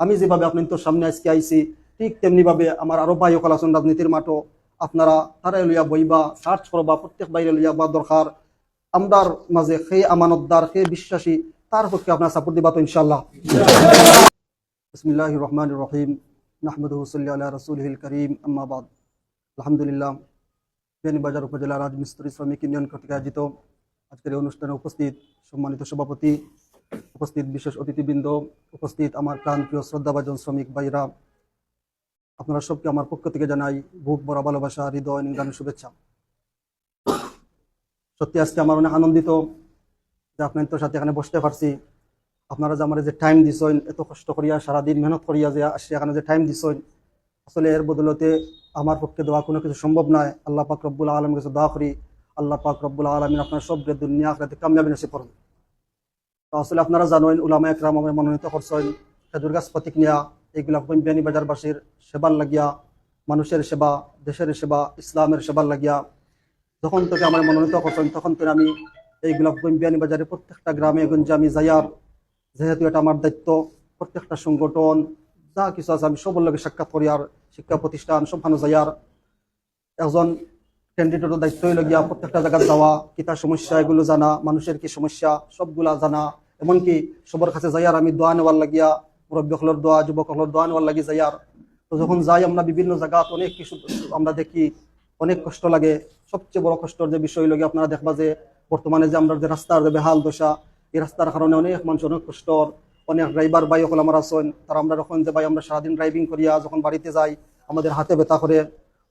আমি যেভাবে আপনার সামনে আজকে আইছি, ঠিক তেমনি ভাবে আমার আরও ভাই সকল আছেন রাজনীতির মাঠও। আপনারা তারাই লইয়া বইবা সার্চ করবা, প্রত্যেক বাইরে লইয়া বা দরকার। আমদার মাঝে সেই আমানতদার সেই বিশ্বাসী, তার পক্ষে আপনার সাপোর্ট দিবা তো ইনশাল্লাহ বিসমিল্লাহ রহমান রহিম। নাহমদুহ সাল্লি আল্লাহ রসুলহিল করিম। আম্মাবাদ আলহামদুলিল্লাহ। বেনিবাজার উপজেলা রাজমিস্ত্রি শ্রমিক ইউনিয়ন কর্তৃক আয়োজিত আজকের অনুষ্ঠানে উপস্থিত সম্মানিত সভাপতি উপস্থিত বিশেষ অতিথিবৃন্দ, উপস্থিত আমার প্রাণপ্রিয় শ্রদ্ধাভাজন শ্রমিক ভাইরা, আপনারা সবকে আমার পক্ষ থেকে জানাই বুক বড় ভালোবাসা, হৃদয় নির্গান শুভেচ্ছা। সত্যি আজকে আমার অনেক আনন্দিত যে আপনাদের সাথে এখানে বসতে পারছি। আপনারা যে আমার যে টাইম দিছেন, এত কষ্ট করিয়া, সারাদিন মেহনত করিয়া যে আসছি, এখানে যে টাইম দিছেন, আসলে এর বদলতে আমার পক্ষে দেওয়া কোনো কিছু সম্ভব নয়। আল্লাহ পাক রব্বুল আলম কাছে দোয়া করি। আল্লাহ পাক রব্বুল আলমিন আপনার সব দুনিয়া আখরাতে কামিয়াবি করুন। আসলে আপনারা জানেন উলামা একরাম আমার মনোনীত করছেন, খেজুর গাছ প্রতীক নিয়া এইগুলা বিয়ানি বাজারবাসীর সেবার লাগিয়া, মানুষের সেবা, দেশের সেবা, ইসলামের সেবার লাগিয়া। যখন থেকে আমার মনোনীত করছেন, তখন থেকে আমি এইগুলা বিয়ানি বাজারে প্রত্যেকটা গ্রামে, গঞ্জে আমি যাইয়ার যেহেতু এটা আমার দায়িত্ব, প্রত্যেকটা সংগঠন, যা কিছু আছে আমি সবার লগে সাক্ষাৎ করি আর শিক্ষা প্রতিষ্ঠান সবখানে যাইয়ার। একজন ক্যান্ডিডেটের দায়িত্ব হইল গিয়া প্রত্যেকটা জায়গায় যাওয়া, কি তার সমস্যা এগুলো জানা, মানুষের কি সমস্যা, সবগুলা জানা। এমনকি সবার কাছে যাই আর আমি দোয়া নেওয়ার লাগিয়া মুরব্বী হলর দোয়া যুবক হলর দোয়া নেওয়ার লাগি যাই আর তো যখন যাই আমরা বিভিন্ন জায়গাত অনেক কিছু আমরা দেখি, অনেক কষ্ট লাগে। সবচেয়ে বড় কষ্টর যে বিষয় গিয়া, আপনারা দেখবা যে বর্তমানে যে আমরা যে রাস্তার যে বেহাল দশা, এই রাস্তার কারণে অনেক মানুষ অনেক কষ্টর। অনেক ড্রাইভার ভাই সকল আমার আছেন, তারা আমরা যখন যে ভাই আমরা সারাদিন ড্রাইভিং করিয়া যখন বাড়িতে যাই, আমাদের হাতে ব্যথা করে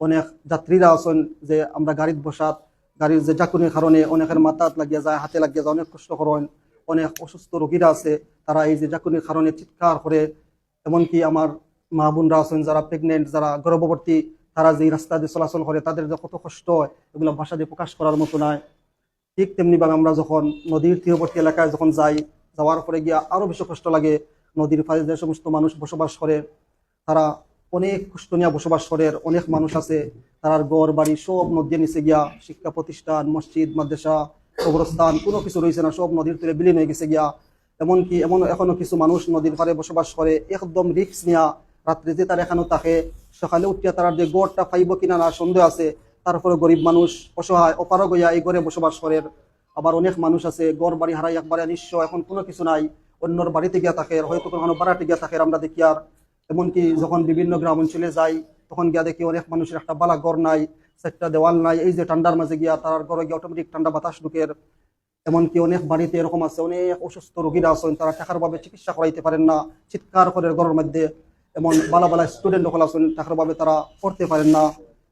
অনেক যাত্রীরা আছেন যে আমরা গাড়িত বসাত, গাড়ির যে জাকুনির কারণে অনেকের মাথাত লাগিয়ে যায়, হাতে লাগিয়ে যায়, অনেক কষ্ট করেন, অনেক অসুস্থ রোগীরা আছে, তারা এই যে জাকুনির কারণে চিৎকার করে, এমনকি আমার মা বোনরা আছেন যারা প্রেগনেন্ট যারা গর্ভবতী, তারা যে রাস্তা দিয়ে চলাচল করে, তাদের যে কত কষ্ট এগুলো ভাষা দিয়ে প্রকাশ করার মতো নয় ঠিক তেমনিভাবে আমরা যখন নদীর তীরবর্তী এলাকায় যখন যাই, যাওয়ার পরে গিয়া আরও বেশি কষ্ট লাগে। নদীর পাড়ে যে সমস্ত মানুষ বসবাস করে, তারা অনেক কষ্ট বসবাস করে অনেক মানুষ আছে, তারার গড় বাড়ি সব নদীর নিচে গিয়া শিক্ষা প্রতিষ্ঠান, মসজিদ, মাদ্রাসা, কবরস্থান, কোনো কিছু রয়েছে না, সব নদীর তীরে বিলীন হয়ে গেছে গিয়া। এমনকি এমন এখনও কিছু মানুষ নদীর পাড়ে বসবাস করে, একদম রিক্স নিয়া রাত্রিতে তার এখানেও থাকে, সকালে উঠিয়া তার যে গড়টা পাইব কিনা না সন্দেহ আছে তারপরে গরিব মানুষ অসহায়, অপারগ গইয়া এই ঘরে বসবাস করে আবার অনেক মানুষ আছে গড় বাড়ি হারাই একবারে নিঃস্ব, এখন কোনো কিছু নাই, অন্যর বাড়িতে গিয়া থাকে হয়তো কোনো বাড়াতে গিয়া থাকে আমরা দেখি আর এমনকি যখন বিভিন্ন গ্রাম অঞ্চলে যাই তখন গিয়া দেখি অনেক মানুষের একটা বালা ঘর নাই, সেটটা দেওয়াল নাই, এই যে ঠান্ডার মাঝে গিয়া তার ঘরে গিয়ে অটোমেটিক ঠান্ডা বাতাস ঢুকের এমনকি অনেক বাড়িতে এরকম আছে, অনেক অসুস্থ রোগীরা আছেন, তারা টাকার ভাবে চিকিৎসা করাইতে পারেন না, চিৎকার করে ঘরের মধ্যে। এমন বালা বালা স্টুডেন্ট সকল আছেন, টাকার ভাবে তারা পড়তে পারেন না।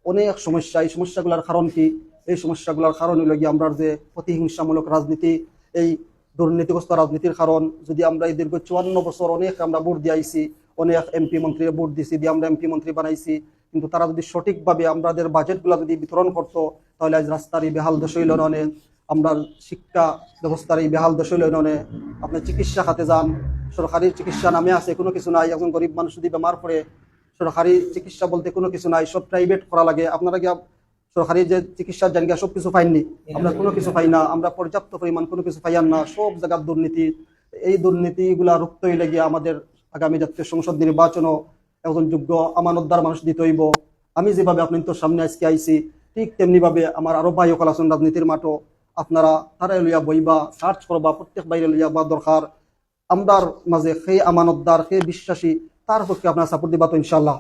অনেক সমস্যা, এই সমস্যাগুলোর কারণ কি? এই সমস্যাগুলোর কারণ হইল গিয়ে আমরা যে প্রতিহিংসামূলক রাজনীতি, এই দুর্নীতিগ্রস্ত রাজনীতির কারণ। যদি আমরা এই দীর্ঘ চুয়ান্ন বছর অনেক আমরা ভোট দিয়েছি অনেক এমপি মন্ত্রী ভোট দিছি দিয়ে আমরা এমপি মন্ত্রী বানাইছি। কিন্তু তারা যদি সঠিকভাবে আমাদের বাজেটগুলো যদি বিতরণ করতো, তাহলে আজ রাস্তার এই বেহাল দশ হইল ননে আমরা শিক্ষা ব্যবস্থার এই বেহাল দশ হইল ননে আপনার চিকিৎসা খাতে যান, সরকারি চিকিৎসা নামে আছে, কোনো কিছু নাই। একজন গরিব মানুষ যদি বেমার পড়ে, সরকারি চিকিৎসা বলতে কোনো কিছু নাই, সব প্রাইভেট করা লাগে। আপনারা গিয়া সরকারি যে চিকিৎসার জায়গা, সব কিছু পাইননি আমরা কোনো কিছু পাই না। আমরা পর্যাপ্ত পরিমাণ কোনো কিছু পাইয়ান না। সব জায়গার দুর্নীতি। এই দুর্নীতিগুলা রুখতে হইলে গিয়ে আমাদের আগামী জাতীয় সংসদ নির্বাচনও একজন যোগ্য আমানতদার মানুষ দিতে হইব। আমি যেভাবে আপনি তোর সামনে আজকে আইছি, ঠিক তেমনি ভাবে আমার আরও ভাই সকল আছেন রাজনীতির মাঠও। আপনারা তারাই লইয়া বইবা সার্চ করবা, প্রত্যেক বাইরে লইয়া বা দরকার। আমদার মাঝে সেই আমানতদার সেই বিশ্বাসী, তার পক্ষে আপনার সাপোর্ট দিবা তো ইনশাল্লাহ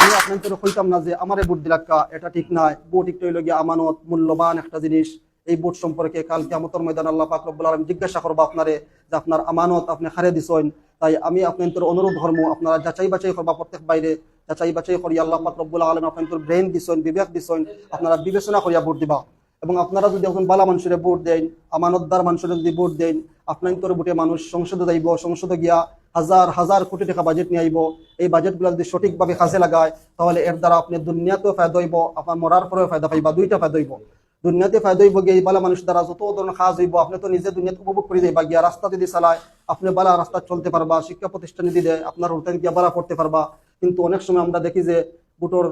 আমি আপনাদের কইতাম না যে আমারে ভোট দিলাক্কা, এটা ঠিক নাই। ভোট গিয়ে আমানত, মূল্যবান একটা জিনিস। এই ভোট সম্পর্কে কালকে আমতর ময়দান আল্লাহ পাক রব্বুল আলম জিজ্ঞাসা করব আপনারে যে আপনার আমানত আপনি হারে দিছেন। তাই আমি আপনাদের অনুরোধ ধর্ম, আপনারা যাচাই বাছাই করবা প্রত্যেক বাইরে, যাচাই বাছাই করি আল্লাহ পাক রব্বুল আলম আপনাদের ব্রেন দিছেন, বিবেক দিছেন, আপনারা বিবেচনা করিয়া ভোট দিবা। এবং আপনারা যদি একজন বালা মানুষের ভোট দেন, আমানতদার মানুষের যদি ভোট দেন আপনার ভোটে মানুষ সংসদে যাইব, সংসদে গিয়া হাজার হাজার কোটি টাকা বাজেট নিয়ে আইব। এই বাজেটগুলো যদি সঠিকভাবে কাজে লাগায়, তাহলে এর দ্বারা আপনি দুনিয়াতেও ফায়দা হইব, আপনার মরার পরেও ফায়দা পাইবা, দুইটা ফায়দা হইব। দুনিয়াতে ফায়দা হইব গিয়ে বালা মানুষ দ্বারা যত ধরনের কাজ হইব, আপনি তো নিজে দুনিয়াতে উপভোগ করে যাইবা গিয়া, রাস্তা যদি চালায়, আপনি বালা রাস্তা চলতে পারবা, শিক্ষা প্রতিষ্ঠানে দিলে আপনার হোটেল গিয়া বালা পড়তে পারবা। কিন্তু অনেক সময় আমরা দেখি যে বুটোর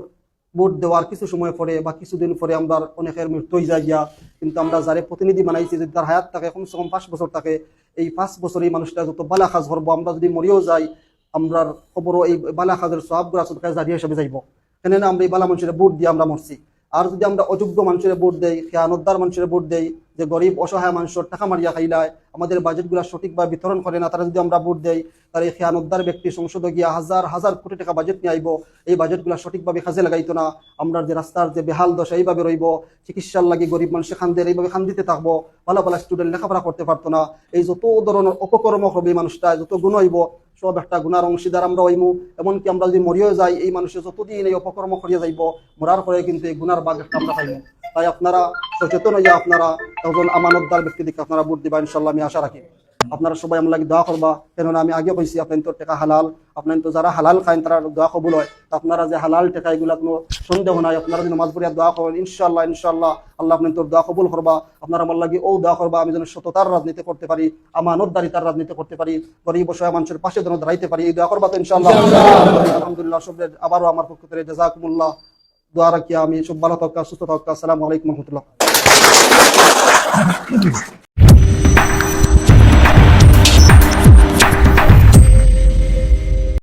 ভোট দেওয়ার কিছু সময় পরে বা কিছুদিন পরে আমরা অনেকের মৃত্যু হয়ে যায় গিয়া। কিন্তু আমরা যারে প্রতিনিধি বানাইছি, যদি তার হায়াত থাকে, কমসে কম পাঁচ বছর থাকে, এই পাঁচ বছর এই মানুষটা যত বালা কাজ করব, আমরা যদি মরিও যাই, আমরার খবরও এই বালা কাজের সবগুলা সদকায় জারিয়া হিসেবে যাইব। কেননা আমরা এই বালা মানুষের ভোট দিয়ে আমরা মরছি। আর যদি আমরা অযোগ্য মানুষের ভোট দেই খেয়ানদ্দার মানুষের ভোট দেই, যে গরিব, অসহায় মানুষের টাকা মারিয়া খাইলায়, আমাদের বাজেটগুলো সঠিকভাবে বিতরণ করে না, তারা যদি আমরা ভোট দেই তার এই খেয়ানদ্দার ব্যক্তি সংসদে গিয়া হাজার হাজার কোটি টাকা বাজেট নিয়ে আইব। এই বাজেটগুলো সঠিকভাবে কাজে লাগাইতো না। আমরা যে রাস্তার যে বেহাল দশা, এইভাবে রইব। চিকিৎসার লাগি গরিব মানুষের খান্দের এইভাবে খান দিতে থাকব। ভালো ভালো স্টুডেন্ট লেখাপড়া করতে পারতো না। এই যত ধরনের অপকর্ম হবে মানুষটা, যত গুণ হইব সব একটা গুণার অংশীদার আমরা হইমু। এমনকি আমরা যদি মরিয়ে যাই, এই মানুষের যতদিন এই অপকর্ম করিয়া যাইব, মরার পরে কিন্তু এই গুণার বাঘ একটা আমরা পাইমু। তাই আপনারা সচেতন হইয়া আপনারা একজন আমানতদার ব্যক্তি দিকে আপনারা ভোট দিবা ইনশাল্লাহ আমি আশা রাখি। আপনারা সবাই আমার লাগে দোয়া করবা। কেননা আমি আগে কইছি আপনার তো টাকা হালাল। আপনার তো যারা হালাল খায় তারা দোয়া কবুল হয়। তো আপনারা যে হালাল টেকা এগুলা কোনো সন্দেহ নাই। আপনারা যদি নামাজ পড়িয়া দোয়া করেন ইনশাল্লাহ ইনশাল্লাহ আল্লাহ আপনার তোর দোয়া কবুল করবা। আপনারা আমার লাগে ও দোয়া করবা আমি যেন সততার রাজনীতি করতে পারি আমানতদারিতার রাজনীতি করতে পারি গরিব বসে মানুষের পাশে যেন দাঁড়াইতে পারি এই দোয়া করবা তো ইনশাল্লাহ আলহামদুলিল্লাহ সব আবারও আমার পক্ষ থেকে জাজাকুমুল্লাহ। দোয়া রাখিয়া আমি সব ভালো থাকা সুস্থ থাকা। আসসালামু আলাইকুম রহমতুল্লাহ।